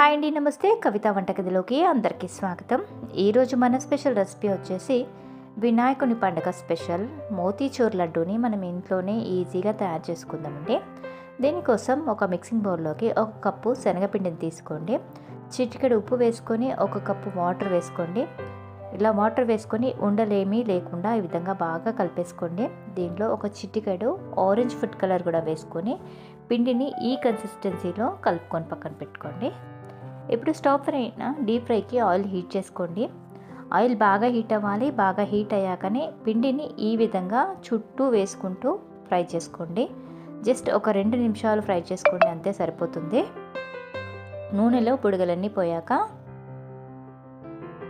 Hi అండి నమస్తే. కవిత వంటగదిలోకి అందరికీ స్వాగతం. ఈరోజు మన స్పెషల్ రెసిపీ వచ్చేసి వినాయకుని పండుగ స్పెషల్ మోతీచూర్ లడ్డూని మనం ఇంట్లోనే ఈజీగా తయారు చేసుకుందామండి. దీనికోసం ఒక మిక్సింగ్ బౌల్లోకి ఒక కప్పు శనగపిండిని తీసుకోండి. చిటికెడు ఉప్పు వేసుకొని ఒక కప్పు వాటర్ వేసుకోండి. ఇలా వాటర్ వేసుకొని ఉండలేమీ లేకుండా ఈ విధంగా బాగా కలిపేసుకోండి. దీంట్లో ఒక చిటికెడు ఆరెంజ్ ఫుడ్ కలర్ కూడా వేసుకొని పిండిని ఈ కన్సిస్టెన్సీలో కలుపుకొని పక్కన పెట్టుకోండి. ఇప్పుడు స్టవ్ పైన డీప్ ఫ్రైకి ఆయిల్ హీట్ చేసుకోండి. ఆయిల్ బాగా హీట్ అవ్వాలి బాగా హీట్ అయ్యాకనే పిండిని ఈ విధంగా చుట్టూ వేసుకుంటూ ఫ్రై చేసుకోండి. జస్ట్ ఒక రెండు నిమిషాలు ఫ్రై చేసుకోండి అంతే సరిపోతుంది. నూనెలో బుడగలన్నీ పోయాక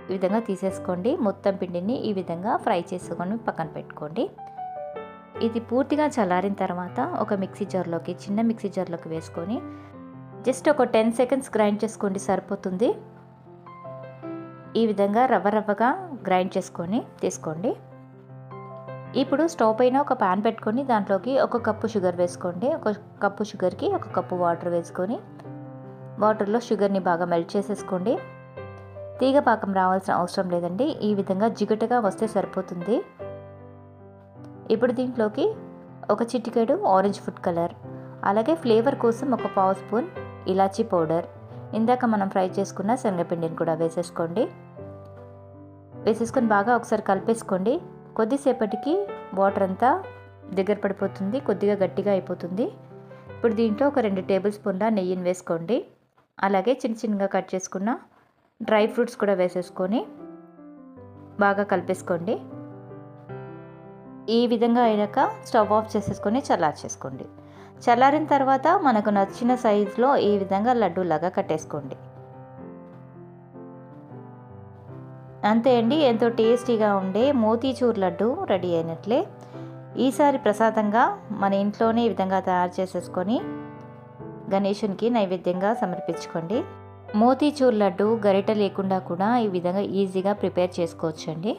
ఈ విధంగా తీసేసుకోండి. మొత్తం పిండిని ఈ విధంగా ఫ్రై చేసుకొని పక్కన పెట్టుకోండి. ఇది పూర్తిగా చల్లారిన తర్వాత ఒక మిక్సీ జార్లోకి చిన్న మిక్సీ జార్లోకి వేసుకొని జస్ట్ ఒక టెన్ సెకండ్స్ గ్రైండ్ చేసుకోండి సరిపోతుంది. ఈ విధంగా రవ్వ రవ్వగా గ్రైండ్ చేసుకొని తీసుకోండి. ఇప్పుడు స్టవ్ పైన ఒక ప్యాన్ పెట్టుకొని దాంట్లోకి ఒక కప్పు షుగర్ వేసుకోండి. ఒక కప్పు షుగర్కి ఒక కప్పు వాటర్ వేసుకొని వాటర్లో షుగర్ని బాగా మెల్ట్ చేసేసుకోండి. తీగ పాకం రావాల్సిన అవసరం లేదండి. ఈ విధంగా జిగటగా వస్తే సరిపోతుంది. ఇప్పుడు దీంట్లోకి ఒక చిటికెడు ఆరెంజ్ ఫుడ్ కలర్ అలాగే ఫ్లేవర్ కోసం ఒక పావు స్పూన్ ఇలాచీ పౌడర్. ఇందాక మనం ఫ్రై చేసుకున్న శనగపిండిని కూడా వేసేసుకోండి. వేసేసుకొని బాగా ఒకసారి కలిపేసుకోండి. కొద్దిసేపటికి వాటర్ అంతా దగ్గర పడిపోతుంది కొద్దిగా గట్టిగా అయిపోతుంది. ఇప్పుడు దీంట్లో ఒక రెండు టేబుల్ స్పూన్ల నెయ్యిని వేసుకోండి. అలాగే చిన్న చిన్నగా కట్ చేసుకున్న డ్రై ఫ్రూట్స్ కూడా వేసేసుకొని బాగా కలిపేసుకోండి. ఈ విధంగా అయినాక స్టవ్ ఆఫ్ చేసేసుకొని చల్లార్చేసుకోండి. చల్లారిన తర్వాత మనకు నచ్చిన సైజులో ఈ విధంగా లడ్డూలాగా కట్టేసుకోండి. అంతే అండి ఎంతో టేస్టీగా ఉండే మోతీచూర్ లడ్డు రెడీ అయినట్లే. ఈసారి ప్రసాదంగా మన ఇంట్లోనే ఈ విధంగా తయారు చేసేసుకొని గణేషునికి నైవేద్యంగా సమర్పించుకోండి. మోతీచూర్ లడ్డు గరిట లేకుండా కూడా ఈ విధంగా ఈజీగా ప్రిపేర్ చేసుకోవచ్చండి.